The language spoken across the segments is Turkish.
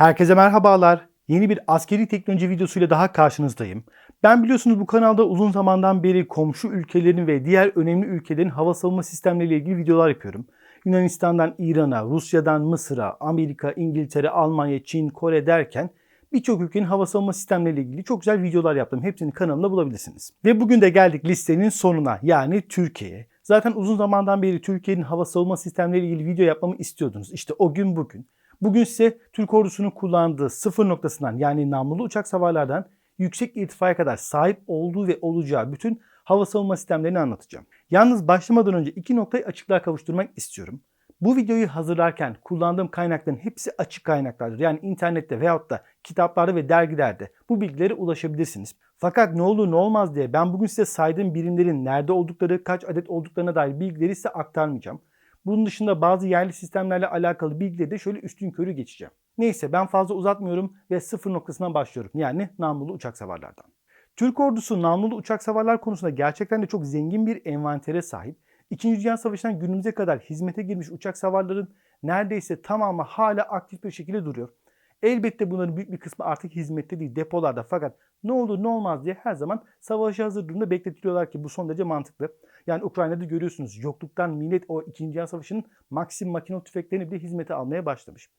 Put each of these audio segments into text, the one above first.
Herkese merhabalar. Yeni bir askeri teknoloji videosuyla daha karşınızdayım. Ben biliyorsunuz bu kanalda uzun zamandan beri komşu ülkelerin ve diğer önemli ülkelerin hava savunma sistemleriyle ilgili videolar yapıyorum. Yunanistan'dan İran'a, Rusya'dan Mısır'a, Amerika, İngiltere, Almanya, Çin, Kore derken birçok ülkenin hava savunma sistemleriyle ilgili çok güzel videolar yaptım. Hepsini kanalımda bulabilirsiniz. Ve bugün de geldik listenin sonuna yani Türkiye'ye. Zaten uzun zamandan beri Türkiye'nin hava savunma sistemleriyle ilgili video yapmamı istiyordunuz. İşte o gün bugün. Bugün size Türk ordusunun kullandığı sıfır noktasından yani namlulu uçak savarlardan yüksek irtifaya kadar sahip olduğu ve olacağı bütün hava savunma sistemlerini anlatacağım. Yalnız başlamadan önce iki noktayı açıklığa kavuşturmak istiyorum. Bu videoyu hazırlarken kullandığım kaynakların hepsi açık kaynaklardır. Yani internette veyahut da kitaplarda ve dergilerde bu bilgilere ulaşabilirsiniz. Fakat ne olur ne olmaz diye ben bugün size saydığım birimlerin nerede oldukları, kaç adet olduklarına dair bilgileri size aktarmayacağım. Bunun dışında bazı yerli sistemlerle alakalı bilgileri de şöyle üstün körü geçeceğim. Neyse ben fazla uzatmıyorum ve sıfır noktasından başlıyorum. Yani namlulu uçak savarlardan. Türk ordusu namlulu uçak savarlar konusunda gerçekten de çok zengin bir envantere sahip. İkinci Dünya Savaşı'ndan günümüze kadar hizmete girmiş uçak savarların neredeyse tamamı hala aktif bir şekilde duruyor. Elbette bunların büyük bir kısmı artık hizmette değil depolarda fakat ne olur ne olmaz diye her zaman savaşa hazır durumda bekletiliyorlar ki bu son derece mantıklı. Yani Ukrayna'da görüyorsunuz yokluktan millet o 2. Dünya Savaşı'nın Maxim makinalı tüfeklerini bile hizmete almaya başlamış.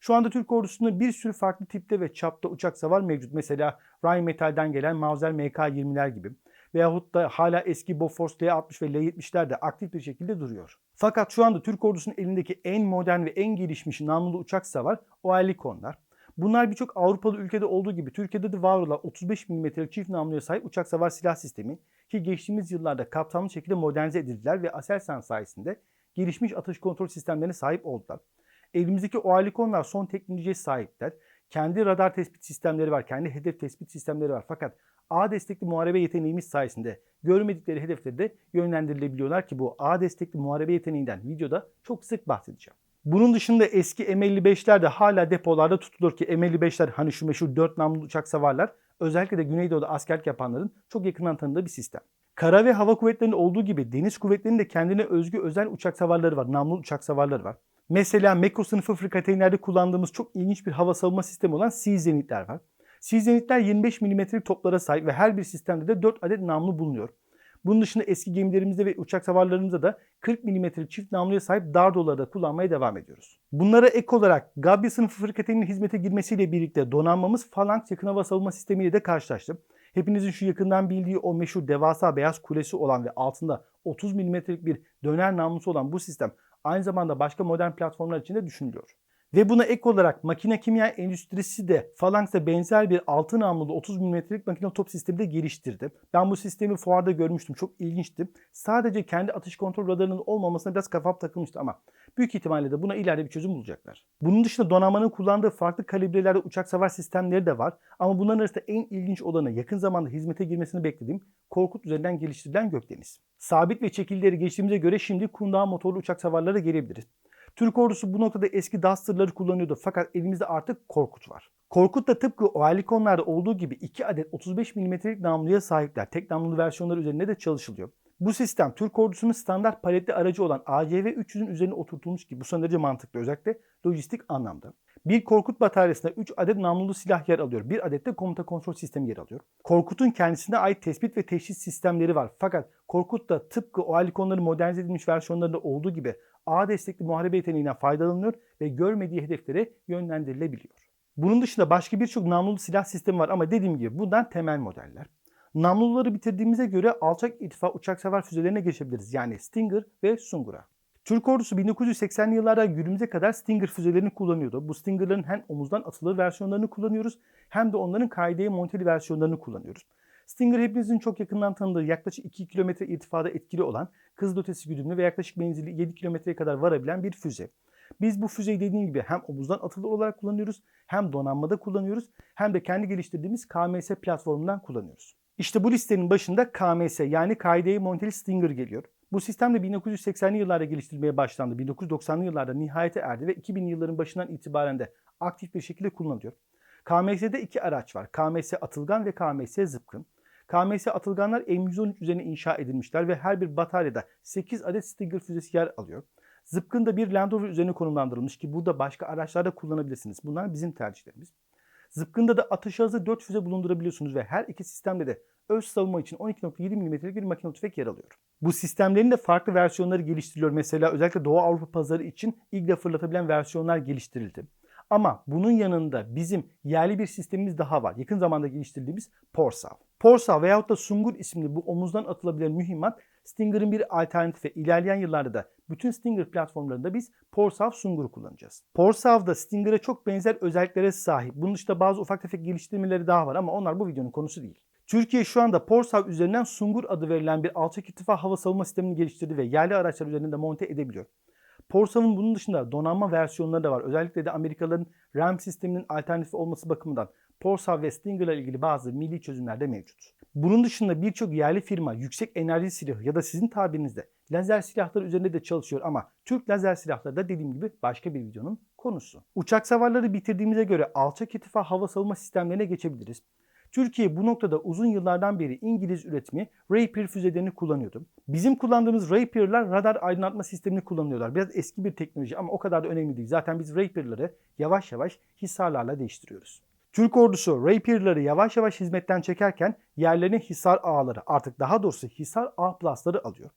Şu anda Türk ordusunda bir sürü farklı tipte ve çapta uçak savar mevcut. Mesela Rheinmetall'den gelen Mauser MK-20'ler gibi. Veyahut da hala eski Bofors L-60 ve L-70'ler de aktif bir şekilde duruyor. Fakat şu anda Türk ordusunun elindeki en modern ve en gelişmiş namlulu uçak savar Oerlikonlar. Bunlar birçok Avrupalı ülkede olduğu gibi Türkiye'de de var olan 35 mm çift namluya sahip uçak savar silah sistemi ki geçtiğimiz yıllarda kapsamlı şekilde modernize edildiler ve Aselsan sayesinde gelişmiş atış kontrol sistemlerine sahip oldular. Elimizdeki Oerlikonlar son teknolojiye sahipler. Kendi radar tespit sistemleri var, kendi hedef tespit sistemleri var. Fakat A destekli muharebe yeteneğimiz sayesinde görmedikleri hedefleri de yönlendirilebiliyorlar ki bu A destekli muharebe yeteneğinden videoda çok sık bahsedeceğim. Bunun dışında eski M55'ler de hala depolarda tutulur ki M55'ler hani şu meşhur 4 namlulu uçak savarlar özellikle de Güneydoğu'da askerlik yapanların çok yakından tanıdığı bir sistem. Kara ve hava kuvvetlerinde olduğu gibi deniz kuvvetlerinin de kendine özgü özel uçak savarları var. Namlulu uçak savarları var. Mesela Meko sınıfı frikateynlerde kullandığımız çok ilginç bir hava savunma sistemi olan Sea Zenitler var. Sea Zenitler 25 mm'lik toplara sahip ve her bir sistemde de 4 adet namlu bulunuyor. Bunun dışında eski gemilerimizde ve uçak savarlarımızda da 40 mm çift namluya sahip dardoları da kullanmaya devam ediyoruz. Bunlara ek olarak Gabya sınıfı frikateyninin hizmete girmesiyle birlikte donanmamız Phalanx yakın hava savunma sistemiyle de karşılaştı. Hepinizin şu yakından bildiği o meşhur devasa beyaz kulesi olan ve altında 30 mm'lik bir döner namlusu olan bu sistem aynı zamanda başka modern platformlar için de düşünülüyor. Ve buna ek olarak makine kimya endüstrisi de Phalanx'a benzer bir altın namlulu 30 mm'lik makine top sistemi de geliştirdi. Ben bu sistemi fuarda görmüştüm. Çok ilginçti. Sadece kendi atış kontrol radarının olmamasına biraz kafam takılmıştı ama büyük ihtimalle de buna ileride bir çözüm bulacaklar. Bunun dışında donanmanın kullandığı farklı kalibrelerde uçak savar sistemleri de var. Ama bunların arasında en ilginç olanı yakın zamanda hizmete girmesini beklediğim Korkut üzerinden geliştirilen Gökdeniz. Sabit ve çekilleri geçtiğimize göre şimdi kundağı motorlu uçak savarlara gelebiliriz. Türk ordusu bu noktada eski Duster'ları kullanıyordu fakat elimizde artık Korkut var. Korkut da tıpkı Oerlikonlarda olduğu gibi 2 adet 35 mm'lik namluya sahipler. Tek namlulu versiyonları üzerinde de çalışılıyor. Bu sistem Türk ordusunun standart paletli aracı olan ACV 300'ün üzerine oturtulmuş ki bu son derece mantıklı özellikle lojistik anlamda. Bir Korkut bataryasında 3 adet namlulu silah yer alıyor. Bir adet de komuta kontrol sistemi yer alıyor. Korkut'un kendisine ait tespit ve teşhis sistemleri var. Fakat Korkut da tıpkı Oerlikonların modernize edilmiş versiyonlarında olduğu gibi A destekli muharebe yeteneğinden faydalanıyor ve görmediği hedeflere yönlendirilebiliyor. Bunun dışında başka birçok namlulu silah sistemi var ama dediğim gibi bundan temel modeller. Namluluları bitirdiğimize göre alçak irtifa uçak sefer füzelerine geçebiliriz. Yani Stinger ve Sungur'a. Türk ordusu 1980'li yıllarda günümüze kadar Stinger füzelerini kullanıyordu. Bu Stinger'ların hem omuzdan atılır versiyonlarını kullanıyoruz hem de onların kaideye monteli versiyonlarını kullanıyoruz. Stinger hepinizin çok yakından tanıdığı yaklaşık 2 kilometre irtifada etkili olan hızlı ötesi güdümlü ve yaklaşık menzili 7 kilometreye kadar varabilen bir füze. Biz bu füzeyi dediğim gibi hem omuzdan atılır olarak kullanıyoruz, hem donanmada kullanıyoruz, hem de kendi geliştirdiğimiz KMS platformundan kullanıyoruz. İşte bu listenin başında KMS yani Kaideye Monteli Stinger geliyor. Bu sistem de 1980'li yıllarda geliştirilmeye başlandı. 1990'lı yıllarda nihayete erdi ve 2000 yılların başından itibaren de aktif bir şekilde kullanılıyor. KMS'de iki araç var. KMS Atılgan ve KMS Zıpkın. KMS Atılganlar M113 üzerine inşa edilmişler ve her bir bataryada 8 adet Stinger füzesi yer alıyor. Zıpkın da bir Land Rover üzerine konumlandırılmış ki burada başka araçlarda kullanabilirsiniz. Bunlar bizim tercihlerimiz. Zıpkın'da da atış hazır 4 füze bulundurabiliyorsunuz ve her iki sistemde de öz savunma için 12.7 mm'lik bir makine tüfek yer alıyor. Bu sistemlerin de farklı versiyonları geliştiriliyor. Mesela özellikle Doğu Avrupa pazarı için ilk fırlatabilen versiyonlar geliştirildi. Ama bunun yanında bizim yerli bir sistemimiz daha var. Yakın zamanda geliştirdiğimiz Porsav. Porsav veyahut da Sungur isimli bu omuzdan atılabilen mühimmat Stinger'ın bir alternatifi. İlerleyen yıllarda da bütün Stinger platformlarında biz Porsav Sungur'u kullanacağız. Porsav da Stinger'e çok benzer özelliklere sahip. Bunun dışında bazı ufak tefek geliştirmeleri daha var ama onlar bu videonun konusu değil. Türkiye şu anda Porsav üzerinden Sungur adı verilen bir alçak irtifa hava savunma sistemini geliştirdi ve yerli araçlar üzerinde monte edebiliyor. Porsav'ın bunun dışında donanma versiyonları da var. Özellikle de Amerikalıların RAM sisteminin alternatifi olması bakımından Porsav ve Stinger ile ilgili bazı milli çözümler de mevcut. Bunun dışında birçok yerli firma yüksek enerji silahı ya da sizin tabirinizde lazer silahları üzerinde de çalışıyor ama Türk lazer silahları da dediğim gibi başka bir videonun konusu. Uçak savarları bitirdiğimize göre alçak irtifa hava savunma sistemlerine geçebiliriz. Türkiye bu noktada uzun yıllardan beri İngiliz üretimi Rapier füzelerini kullanıyordu. Bizim kullandığımız Rapier'lar radar aydınlatma sistemini kullanıyorlar. Biraz eski bir teknoloji ama o kadar da önemli değil. Zaten biz Rapier'ları yavaş yavaş hisarlarla değiştiriyoruz. Türk ordusu Rapier'ları yavaş yavaş hizmetten çekerken yerlerine Hisar ağları artık daha doğrusu Hisar A Plus'ları alıyor.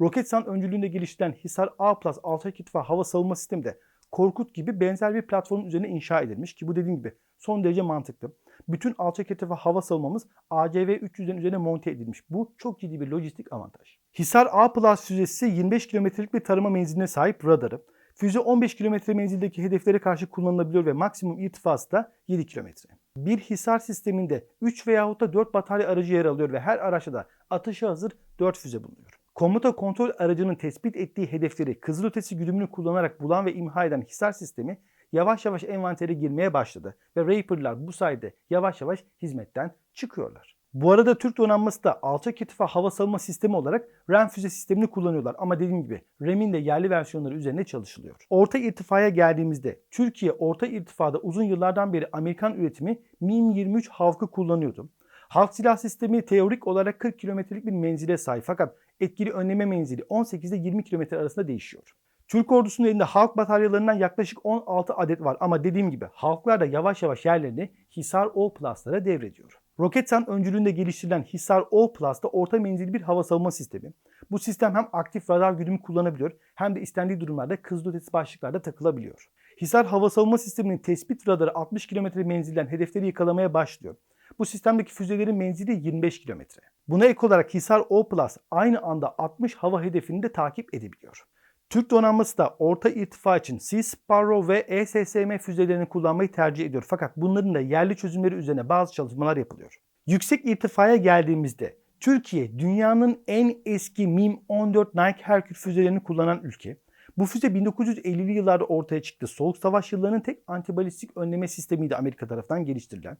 Roketsan öncülüğünde geliştirilen Hisar A Plus alçak irtifa hava savunma sistemi de Korkut gibi benzer bir platformun üzerine inşa edilmiş ki bu dediğim gibi son derece mantıklı. Bütün alçak irtifa hava savunmamız ACV 300'lerin üzerine monte edilmiş. Bu çok ciddi bir lojistik avantaj. Hisar A Plus füzesi 25 kilometrelik bir tarama menziline sahip radarı. Füze 15 kilometre menzildeki hedeflere karşı kullanılabiliyor ve maksimum irtifası da 7 kilometre. Bir Hisar sisteminde 3 veyahut da 4 batarya aracı yer alıyor ve her araçta da atışa hazır 4 füze bulunuyor. Komuta kontrol aracının tespit ettiği hedefleri kızılötesi güdümünü kullanarak bulan ve imha eden Hisar sistemi yavaş yavaş envantere girmeye başladı ve Rapper'lar bu sayede yavaş yavaş hizmetten çıkıyorlar. Bu arada Türk donanması da alçak irtifa hava savunma sistemi olarak RAM füze sistemini kullanıyorlar. Ama dediğim gibi RAM'in de yerli versiyonları üzerine çalışılıyor. Orta irtifaya geldiğimizde Türkiye orta irtifada uzun yıllardan beri Amerikan üretimi MiM-23 Havk'ı kullanıyordu. Halk silah sistemi teorik olarak 40 kilometrelik bir menzile sahip fakat etkili önleme menzili 18 ile 20 kilometre arasında değişiyor. Türk ordusunun elinde halk bataryalarından yaklaşık 16 adet var ama dediğim gibi halklar da yavaş yavaş yerlerini Hisar O Plus'lara devrediyor. Roketsan öncülüğünde geliştirilen Hisar O Plus da orta menzilli bir hava savunma sistemi. Bu sistem hem aktif radar güdümü kullanabiliyor hem de istendiği durumlarda kızılötesi başlıklarda takılabiliyor. Hisar hava savunma sisteminin tespit radarı 60 km menzilden hedefleri yakalamaya başlıyor. Bu sistemdeki füzelerin menzili 25 kilometre. Buna ek olarak Hisar O Plus aynı anda 60 hava hedefini de takip edebiliyor. Türk donanması da orta irtifa için Sea Sparrow ve ESSM füzelerini kullanmayı tercih ediyor. Fakat bunların da yerli çözümleri üzerine bazı çalışmalar yapılıyor. Yüksek irtifaya geldiğimizde Türkiye dünyanın en eski MiM-14 Nike Herkül füzelerini kullanan ülke. Bu füze 1950'li yıllarda ortaya çıktı. Soğuk savaş yıllarının tek antibalistik önleme sistemiydi Amerika tarafından geliştirilen.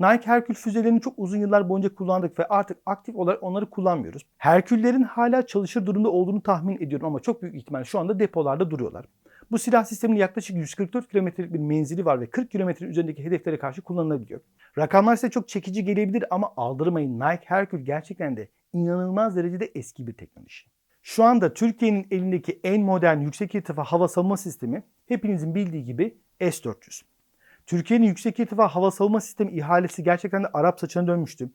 Nike Herkül füzelerini çok uzun yıllar boyunca kullandık ve artık aktif olarak onları kullanmıyoruz. Herküllerin hala çalışır durumda olduğunu tahmin ediyorum ama çok büyük ihtimal şu anda depolarda duruyorlar. Bu silah sisteminin yaklaşık 144 kilometrelik bir menzili var ve 40 kilometrenin üzerindeki hedeflere karşı kullanılabiliyor. Rakamlar size çok çekici gelebilir ama aldırmayın Nike Herkül gerçekten de inanılmaz derecede eski bir teknoloji. Şu anda Türkiye'nin elindeki en modern yüksek irtifa hava savunma sistemi hepinizin bildiği gibi S-400. Türkiye'nin yüksek irtifa hava savunma sistemi ihalesi gerçekten de Arap saçına dönmüştü.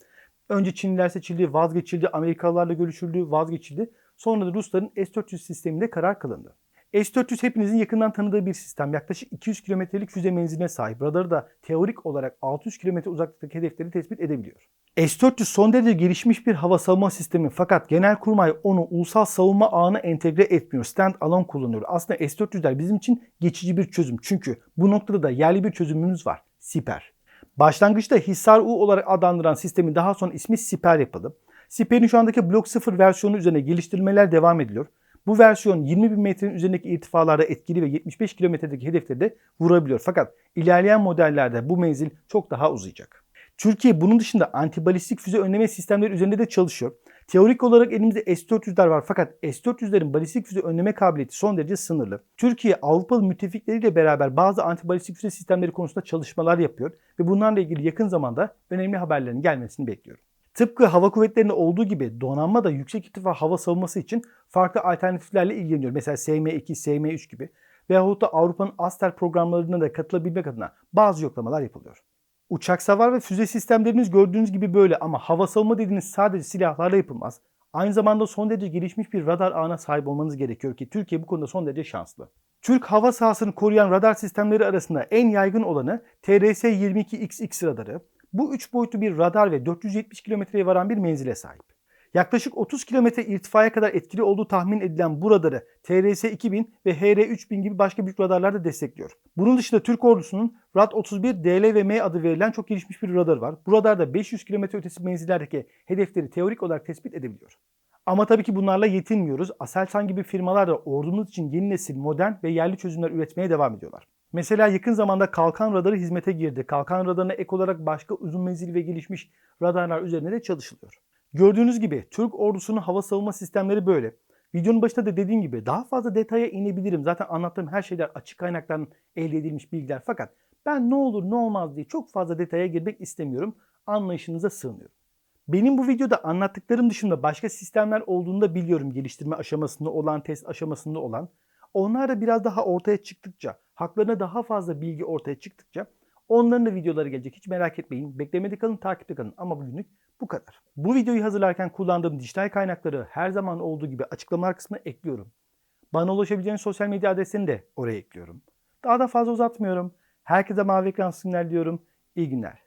Önce Çinliler seçildi, vazgeçildi, Amerikalılarla görüşüldü, vazgeçildi. Sonra da Rusların S-400 sisteminde karar kılındı. S-400 hepinizin yakından tanıdığı bir sistem. Yaklaşık 200 kilometrelik füze menziline sahip. Radarı da teorik olarak 600 kilometre uzaklıktaki hedefleri tespit edebiliyor. S-400 son derece gelişmiş bir hava savunma sistemi fakat Genelkurmay onu ulusal savunma ağına entegre etmiyor. Stand alone kullanıyor. Aslında S-400'ler bizim için geçici bir çözüm. Çünkü bu noktada da yerli bir çözümümüz var. Siper. Başlangıçta Hisar U olarak adlandıran sistemin daha sonra ismi Siper yapıldı. Siper'in şu andaki Block 0 versiyonu üzerine geliştirmeler devam ediliyor. Bu versiyon 20 bin metrenin üzerindeki irtifalarda etkili ve 75 kilometredeki hedefleri de vurabiliyor. Fakat ilerleyen modellerde bu menzil çok daha uzayacak. Türkiye bunun dışında antibalistik füze önleme sistemleri üzerinde de çalışıyor. Teorik olarak elimizde S-400'ler var fakat S-400'lerin balistik füze önleme kabiliyeti son derece sınırlı. Türkiye Avrupalı müttefikleriyle beraber bazı antibalistik füze sistemleri konusunda çalışmalar yapıyor ve bunlarla ilgili yakın zamanda önemli haberlerin gelmesini bekliyorum. Tıpkı hava kuvvetlerinde olduğu gibi donanma da yüksek irtifa hava savunması için farklı alternatiflerle ilgileniyor. Mesela SM2, SM3 gibi. Veyahut da Avrupa'nın Aster programlarına da katılabilmek adına bazı yoklamalar yapılıyor. Uçak savar ve füze sistemleriniz gördüğünüz gibi böyle ama hava savunma dediğiniz sadece silahlarla yapılmaz. Aynı zamanda son derece gelişmiş bir radar ağına sahip olmanız gerekiyor ki Türkiye bu konuda son derece şanslı. Türk hava sahasını koruyan radar sistemleri arasında en yaygın olanı TRS-22XX radarı. Bu üç boyutlu bir radar ve 470 kilometreye varan bir menzile sahip. Yaklaşık 30 kilometre irtifaya kadar etkili olduğu tahmin edilen bu radarı TRS-2000 ve HR-3000 gibi başka büyük radarlar da destekliyor. Bunun dışında Türk ordusunun RAD-31 DL ve M adı verilen çok gelişmiş bir radar var. Bu radarda 500 kilometre ötesi menzillerdeki hedefleri teorik olarak tespit edebiliyor. Ama tabii ki bunlarla yetinmiyoruz. Aselsan gibi firmalar da ordumuz için yeni nesil modern ve yerli çözümler üretmeye devam ediyorlar. Mesela yakın zamanda Kalkan radarı hizmete girdi. Kalkan radarına ek olarak başka uzun menzilli ve gelişmiş radarlar üzerine de çalışılıyor. Gördüğünüz gibi Türk ordusunun hava savunma sistemleri böyle. Videonun başında da dediğim gibi daha fazla detaya inebilirim. Zaten anlattığım her şeyler açık kaynaktan elde edilmiş bilgiler. Fakat ben ne olur ne olmaz diye çok fazla detaya girmek istemiyorum. Anlayışınıza sığınıyorum. Benim bu videoda anlattıklarım dışında başka sistemler olduğunu da biliyorum. Geliştirme aşamasında olan, test aşamasında olan. Onlar da biraz daha ortaya çıktıkça, haklarına daha fazla bilgi ortaya çıktıkça onların da videoları gelecek. Hiç merak etmeyin. Beklemede kalın, takipte kalın. Ama bugünlük bu kadar. Bu videoyu hazırlarken kullandığım dijital kaynakları her zaman olduğu gibi açıklamalar kısmına ekliyorum. Bana ulaşabileceğiniz sosyal medya adresini de oraya ekliyorum. Daha da fazla uzatmıyorum. Herkese mavi ekran diyorum. İyi günler.